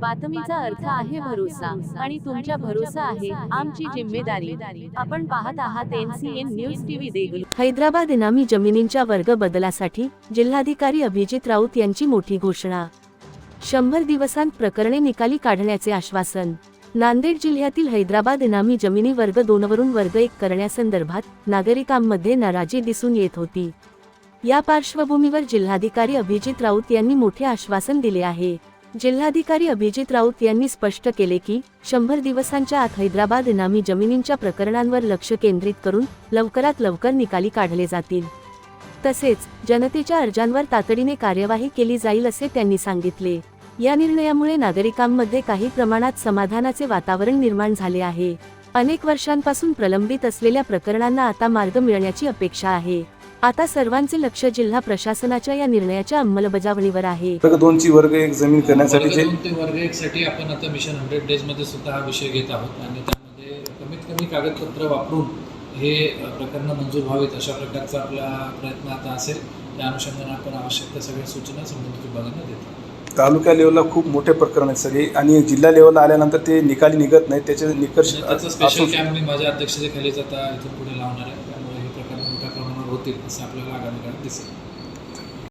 बातमीचा अर्थ आहे भरोसा आणि तुमच्या भरोसा आहे आमची जिम्मेदारी. आपण पाहत आहात NCN news TV Deglur Hyderabad इनामी जमिनींच्या वर्ग बदलासाठी जिल्हाधिकारी अभिजित राऊत यांची मोठी घोषणा. शंभर दिवसांत प्रकरणे निकाली काढण्याचे आश्वासन. नांदेड जिल्ह्यातील हैदराबाद इनामी जमिनी वर्ग दोन वरून वर्ग एक करण्यासंदर्भात नागरिकांमध्ये नाराजी दिसून येत होती. या पार्श्वभूमीवर जिल्हाधिकारी अभिजित राऊत यांनी मोठे आश्वासन दिले आहे. जिल्हाधिकारी अभिजित राऊत यांनी स्पष्ट केले की शंभर दिवसांच्या आत हैदराबाद इनामी जमिनींच्या प्रकरणांवर लक्ष केंद्रित करून लवकरात लवकर निकाली काढले जातील. तसेच जनतेच्या अर्जांवर तातडीने कार्यवाही केली जाईल असे त्यांनी सांगितले. या निर्णयामुळे नागरिकांमध्ये काही प्रमाणात समाधानाचे वातावरण निर्माण झाले आहे. अनेक वर्षांपासून प्रलंबित असलेल्या प्रकरणांना आता मार्ग मिळण्याची अपेक्षा आहे. आता सर्वांचे लक्ष जिल्हा प्रशासनाच्या या निर्णयाच्या अंमलबजावणीवर आहे. वर्ग दोनची वर्ग एक जमीन करण्यासाठी वर्ग एक साठी आपण आता मिशन हंड्रेड डेजमध्ये सुद्धा हा विषय घेत आहोत आणि त्यामध्ये कमीत कमी कागदपत्र वापरून हे प्रकरणं मंजूर व्हावीत अशा प्रकारचा आपला प्रयत्न आता असेल. त्या अनुषंगाने आपण आवश्यक त्या सगळ्या सूचना संबंधित विभागांना देतो. तालुका लेवलला खूप मोठे प्रकरण आहेत सगळे आणि जिल्हा लेवलला आल्यानंतर ते निकाली निघत नाही त्याचे निकष स्पेशल कॅम्प मी माझ्या अध्यक्षतेखालीच आता इथून पुढे लावणार आहे त्यामुळे हे प्रकरण मोठ्या प्रमाणावर होतील असं आपल्याला आगामी काळात दिसेल.